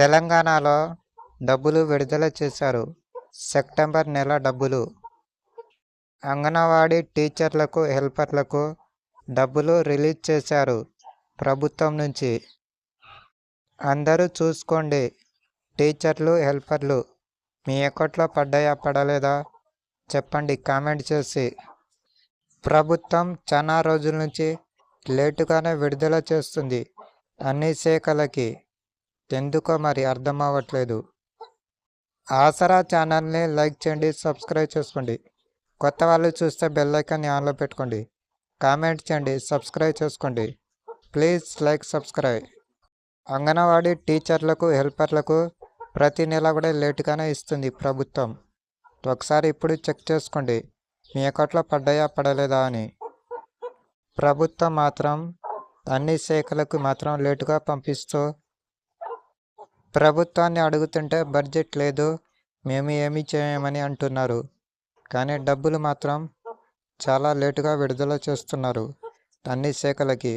తెలంగాణలో డబ్బులు విడుదల చేశారు. సెప్టెంబర్ నెల డబ్బులు. అంగన్వాడీ టీచర్లకు హెల్పర్లకు డబ్బులు రిలీజ్ చేశారు ప్రభుత్వం నుంచి. అందరూ చూసుకోండి. టీచర్లు హెల్పర్లు మీ అకౌంట్లో పడ్డాయా పడలేదా చెప్పండి కామెంట్ చేసి. ప్రభుత్వం చాలా రోజుల నుంచి లేటుగానే విడుదల చేస్తుంది అన్ని శాఖలకి. ఎందుకో మరి అర్థం అవ్వట్లేదు ఆసరా ఛానల్ని లైక్ చేయండి సబ్స్క్రైబ్ చేసుకోండి. కొత్త వాళ్ళు చూస్తే బెల్ ఐకాన్ని ఆన్లో పెట్టుకోండి. కామెంట్ చేయండి సబ్స్క్రైబ్ చేసుకోండి. Please like subscribe. అంగన్వాడీ టీచర్లకు హెల్పర్లకు ప్రతి నెల కూడా లేటుగానే ఇస్తుంది ప్రభుత్వం. ఒకసారి ఇప్పుడు చెక్ చేసుకోండి మీ అకౌంట్లో పడ్డాయా పడలేదా అని. ప్రభుత్వం మాత్రం అన్ని శాఖలకు మాత్రం లేటుగా పంపిస్తూ ప్రభుత్వాన్ని అడుగుతుంటే బడ్జెట్ లేదు మేము ఏమీ చేయమని అంటున్నారు. కానీ డబ్బులు మాత్రం చాలా లేటుగా విడుదల చేస్తున్నారు. అన్ని శాఖలకి